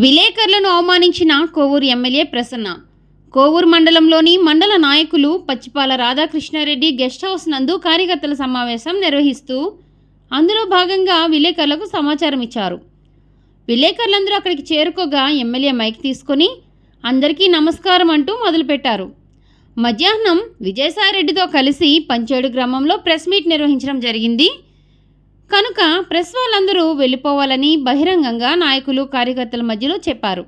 విలేకరులను అవమానించిన కోవూరు ఎమ్మెల్యే ప్రసన్న. కోవూరు మండలంలోని మండల నాయకులు పచ్చిపాల రాధాకృష్ణారెడ్డి గెస్ట్ హౌస్ నందు కార్యకర్తల సమావేశం నిర్వహిస్తూ అందులో భాగంగా విలేకరులకు సమాచారం ఇచ్చారు. విలేకరులందరూ అక్కడికి చేరుకోగా ఎమ్మెల్యే మైక్ తీసుకొని అందరికీ నమస్కారం అంటూ మొదలుపెట్టారు. మధ్యాహ్నం విజయసాయిరెడ్డితో కలిసి పంచేడు గ్రామంలో ప్రెస్ మీట్ నిర్వహించడం జరిగింది. కనుక ప్రెస్ వాళ్ళందరూ వెళ్ళిపోవాలని బహిరంగంగా నాయకులు కార్యకర్తల మధ్యలో చెప్పారు.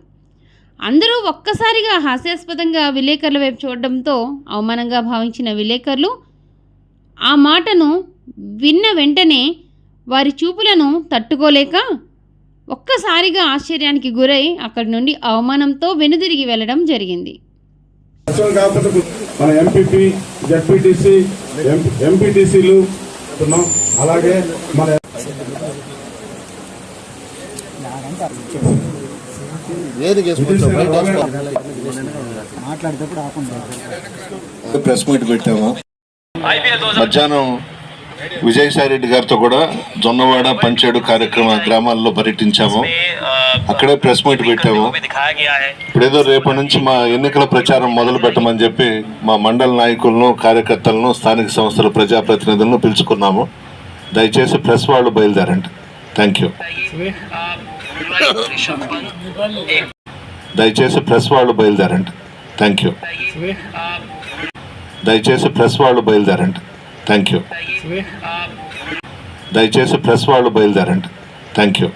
అందరూ ఒక్కసారిగా హాస్యాస్పదంగా విలేకరుల వైపు చూడడంతో అవమానంగా భావించిన విలేకరులు ఆ మాటను విన్న వెంటనే వారి చూపులను తట్టుకోలేక ఒక్కసారిగా ఆశ్చర్యానికి గురై అక్కడి నుండి అవమానంతో వెనుదిరిగి వెళ్ళడం జరిగింది. మన ఎంపీపీ జడ్పీటీసీ ఎంపీటీసీలు అలాగే మన ప్రెస్ మీట్ పెట్టాము. మధ్యాహ్నం విజయసాయి రెడ్డి గారితో కూడా జొన్నవాడ పంచేడు కార్యక్రమ గ్రామాల్లో పర్యటించాము. అక్కడే ప్రెస్ మీట్ పెట్టాము. ఇప్పుడేదో రేపటి నుంచి మా ఎన్నికల ప్రచారం మొదలు పెట్టమని చెప్పి మా మండల నాయకులను కార్యకర్తలను స్థానిక సంస్థల ప్రజాప్రతినిధులను పిలుచుకున్నాము. దయచేసి ప్రెస్ వాళ్ళు బయలుదేరండి. థ్యాంక్ యూ దయచేసి ప్రెస్ వాళ్ళు బయలుదేరండి. థ్యాంక్ యూ దయచేసి ప్రెస్ వాళ్ళు బయలుదేరండి. థ్యాంక్ యూ దయచేసి ప్రెస్ వాళ్ళు బయలుదేరండి. Thank you